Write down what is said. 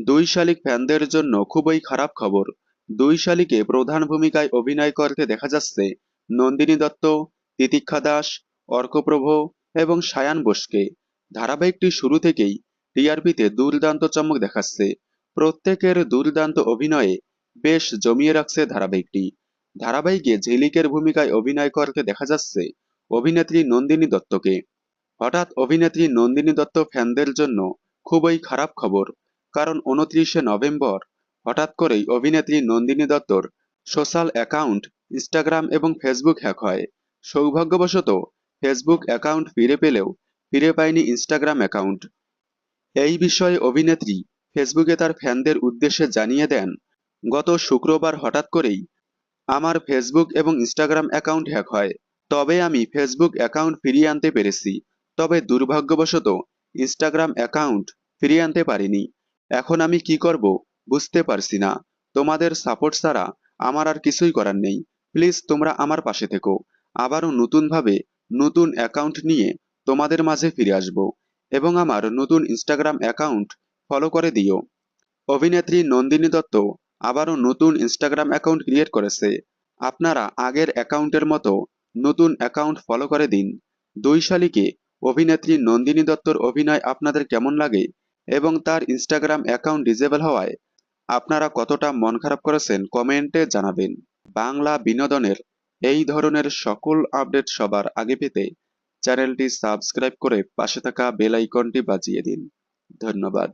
দুই শালিক ফ্যানদের জন্য খুবই খারাপ খবর। দুই শালিকে প্রধান ভূমিকায় অভিনয় করতে দেখা যাচ্ছে নন্দিনী দত্ত, তিতিক্ষা দাস, অর্কপ্রভ এবং সায়ান বোসকে। ধারাবাহিকটি শুরু থেকেই টিআরপিতে দুর্দান্ত চমক দেখাচ্ছে। প্রত্যেকের দুর্দান্ত অভিনয়ে বেশ জমিয়ে রাখছে ধারাবাহিকটি। ধারাবাহিকে ঝিলিকের ভূমিকায় অভিনয় করতে দেখা যাচ্ছে অভিনেত্রী নন্দিনী দত্তকে। হঠাৎ অভিনেত্রী নন্দিনী দত্ত ফ্যানদের জন্য খুবই খারাপ খবর। কারণ উনত্রিশে নভেম্বর হঠাৎ করেই অভিনেত্রী নন্দিনী দত্তর সোশ্যাল অ্যাকাউন্ট, ইনস্টাগ্রাম এবং ফেসবুক হ্যাক হয়। সৌভাগ্যবশত ফেসবুক অ্যাকাউন্ট ফিরে পেলেও ফিরে পায়নি ইনস্টাগ্রাম অ্যাকাউন্ট। এই বিষয়ে অভিনেত্রী ফেসবুকে তার ফ্যানদের উদ্দেশ্যে জানিয়ে দেন, গত শুক্রবার হঠাৎ করেই আমার ফেসবুক এবং ইনস্টাগ্রাম অ্যাকাউন্ট হ্যাক হয়। তবে আমি ফেসবুক অ্যাকাউন্ট ফিরিয়ে আনতে পেরেছি। তবে দুর্ভাগ্যবশত ইনস্টাগ্রাম অ্যাকাউন্ট ফিরিয়ে আনতে পারিনি। এখন আমি কি করব? বুঝতে পারছি না। তোমাদের সাপোর্ট ছাড়া আমার আর কিছুই করার নেই। প্লিজ তোমরা আমার পাশে থেকো। আবারও নতুনভাবে নতুন অ্যাকাউন্ট নিয়ে তোমাদের মাঝে ফিরে আসব এবং আমার নতুন ইনস্টাগ্রাম অ্যাকাউন্ট ফলো করে দিও। অভিনেত্রী নন্দিনী দত্ত আবারও নতুন ইনস্টাগ্রাম অ্যাকাউন্ট ক্রিয়েট করেছে। আপনারা আগের অ্যাকাউন্টের মতো নতুন অ্যাকাউন্ট ফলো করে দিন। দুই শালিকে অভিনেত্রী নন্দিনী দত্তর অভিনয় আপনাদের কেমন লাগে এবং তার ইনস্টাগ্রাম অ্যাকাউন্ট ডিজেবল হওয়ায় আপনারা কতটা মন খারাপ করেছেন কমেন্টে জানাবেন। বাংলা বিনোদনের এই ধরনের সকল আপডেট সবার আগে পেতে চ্যানেলটি সাবস্ক্রাইব করে পাশে থাকা বেল আইকনটি বাজিয়ে দিন। ধন্যবাদ।